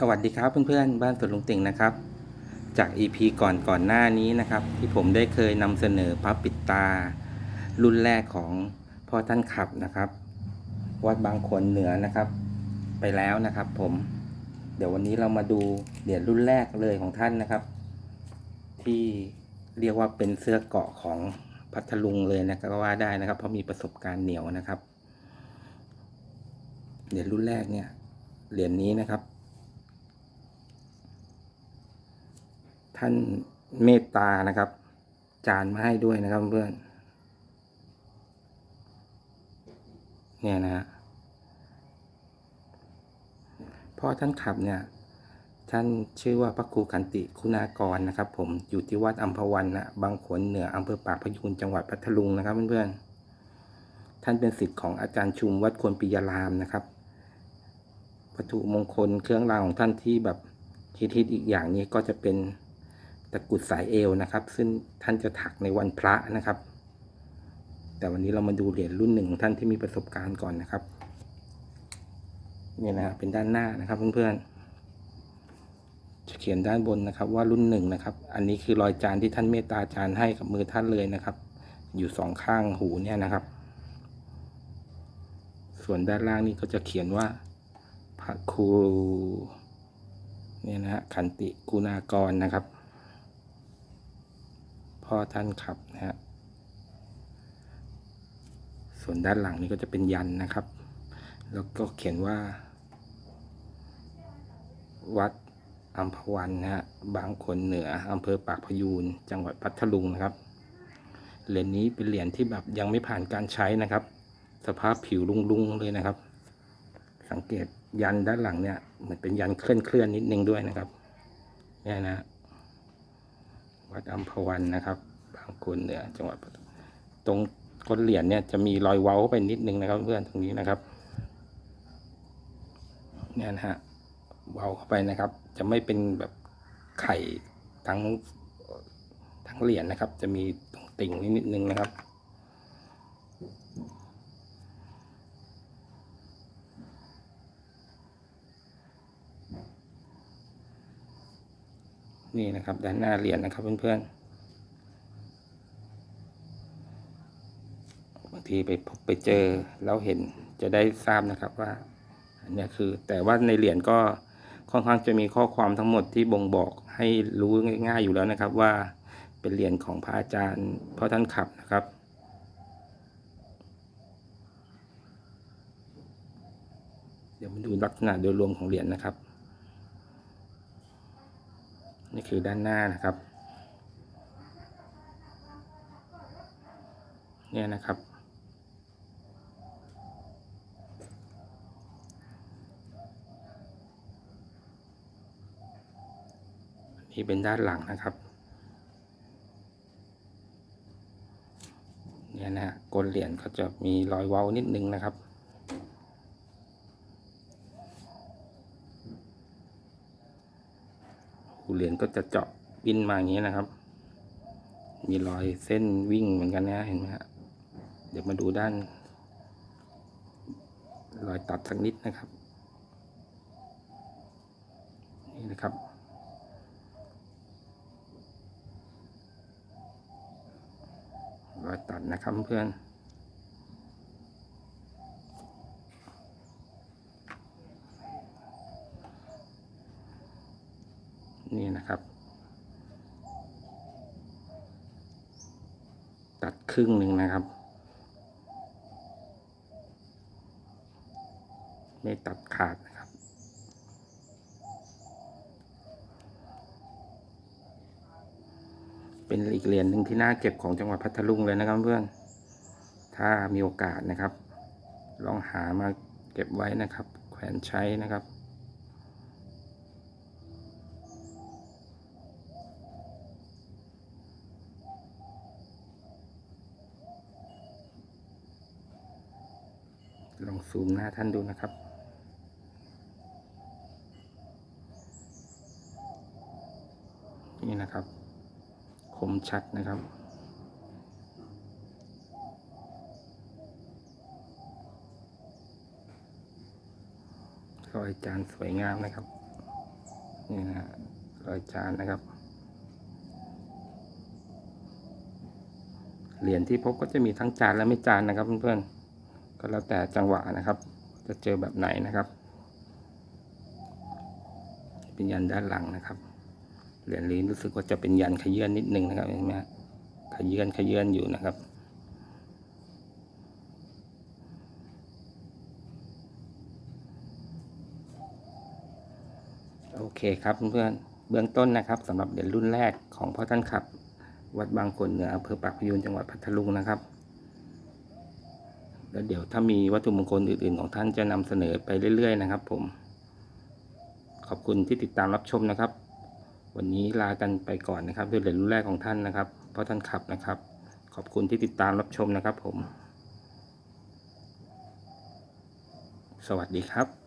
สวัสดีครับเพื่อนๆ บ้านสวนลุงติ่งนะครับ จาก EP ก่อนก่อนหน้านี้นะครับ ที่ผมได้เคยนำเสนอพระปิดตา รุ่นแรกของพ่อท่านขับนะครับ วัดบางขนเหนือนะครับ ไปแล้วนะครับผม เดี๋ยววันนี้เรามาดูเหรียญรุ่นแรกเลยของท่านนะครับ ที่เรียกว่าเป็นเสื้อเกาะของพัทลุงเลยนะก็ว่าได้นะครับ เพราะมีประสบการณ์เหนียวนะครับเหรียญรุ่นแรกเนี่ยเหรียญนี้นะครับ ท่านเมตตานะครับ จานมาให้ด้วยนะครับเพื่อนเนี่ยนะฮะพ่อท่านขับเนี่ย ท่านชื่อว่าพระครูขันติคุณากรนะครับ ผมอยู่ที่วัดอัมพวันนะบางขวนเหนืออำเภอปากพยูนจังหวัดพัทลุงนะครับเพื่อนๆท่านเป็นศิษย์ของอาจารย์ชุมวัดควรปิยารามนะครับวัตถุมงคลเครื่องรางของท่านที่แบบฮิตๆอีกอย่างนี้ก็จะเป็นะกุดสายเอวนะครับ ซึ่งท่านจะถักในวันพระนะครับ แต่วันนี้เรามาดูเหรียญรุ่นหนึ่งของท่านที่มีประสบการณ์ก่อนนะครับเนี่ยนะครับเป็นด้านหน้านะครับเพื่อนๆจะเขียนด้านบนนะครับ ว่ารุ่นหนึ่งนะครับ อันนี้คือรอยจานที่ท่านเมตตาจานให้กับมือท่านเลยนะครับ อยู่สองข้างหูเนี่ยนะครับ ส่วนด้านล่างนี่ก็จะเขียนว่าพระครูเนี่ยนะฮะขันติกุณากรนะครับ พ่อท่านขับนะฮะส่วนด้านหลังนี่ก็จะเป็นยันนะครับ แล้วก็เขียนว่า วัดอัมพวันนะฮะบางขนเหนืออำเภอปากพยูนจังหวัดพัทลุงนะครับเหรียญนี้เป็นเหรียญที่แบบยังไม่ผ่านการใช้นะครับ สภาพผิวลุงๆเลยนะครับ สังเกตยันด้านหลังเนี่ยเหมือนเป็นยันเคลื่อนเคลื่อนๆนิดนึงด้วยนะครับเนี่ยนะ วัดอัมพวันนะครับ บางขนเหนือจังหวัดตรงก้นเหรียญเนี่ยจะมีรอยเว้าไปนิดนึงนะครับ เพื่อนตรงนี้นะครับเนี่ยนะฮะเว้าเข้าไปนะครับ จะไม่เป็นแบบไข่ทั้งทั้งเหรียญนะครับ จะมีตรงติ่งนิดนึงนะครับ นี่นะครับ ด้านหน้าเหรียญนะครับเพื่อนๆบางทีไปพบไปเจอแล้วเห็นจะได้ทราบนะครับว่าอันเนี้ยคือแต่ว่าในเหรียญก็ค่อนข้างจะมีข้อความทั้งหมดที่บ่งบอกให้รู้ง่ายๆอยู่แล้วนะครับว่าเป็นเหรียญของพระอาจารย์พ่อท่านขับนะครับเดี๋ยวมาดูลักษณะโดยรวมของเหรียญนะครับ นี่คือด้านหน้านะครับ เนี่ยนะครับ นี่เป็นด้านหลังนะครับ เนี่ยนะฮะก้นเหรียญก็จะมีรอยเว้านิดนึงนะครับ หูเหรียญก็จะเจาะวินมาอย่างนี้นะครับ มีรอยเส้นวิ่งเหมือนกันนะเห็นไหมฮะเดี๋ยวมาดูด้าน รอยตัดสักนิดนะครับ นี่นะครับรอยตัดนะครับเพื่อน นี่นะครับ ตัดครึ่งหนึ่งนะครับ ไม่ตัดขาดนะครับ เป็นอีกเหรียญหนึ่งที่น่าเก็บของจังหวัดพัทลุงเลยนะครับเพื่อน ถ้ามีโอกาสนะครับ ลองหามาเก็บไว้นะครับ แขวนใช้นะครับ องซูมหน้าท่านดูนะครับ นี่นะครับ คมชัดนะครับรอยจานสวยงามนะครับ นี่นะฮะรอยจานนะครับ เหรียญที่พบก็จะมีทั้งจานและไม่จานนะครับเพื่อนๆ ก็แล้วแต่จังหวะนะครับ จะเจอแบบไหนนะครับ เป็นยันด้านหลังนะครับเหรียญนี้รู้สึกว่าจะเป็นยันขยื่นนิดนึงนะครับเห็นไหมฮะขยื่นขยื่นอยู่นะครับโอเคครับเพื่อนเบื้องต้นนะครับสำหรับเหรียญรุ่นแรกของพ่อท่านขับ วัดบางคนเหนืออำเภอปากพยูนจังหวัดพัทลุงนะครับ แล้วเดี๋ยวถ้ามีวัตถุมงคลอื่นๆของท่านจะนำเสนอไปเรื่อย ๆ นะครับ ผม ขอบคุณที่ติดตามรับชมนะครับ วันนี้ลากันไปก่อนนะครับด้วยเหรียญรุ่นแรกของท่านนะครับ เพราะท่านขับนะครับ ขอบคุณที่ติดตามรับชมนะครับ ผม สวัสดีครับ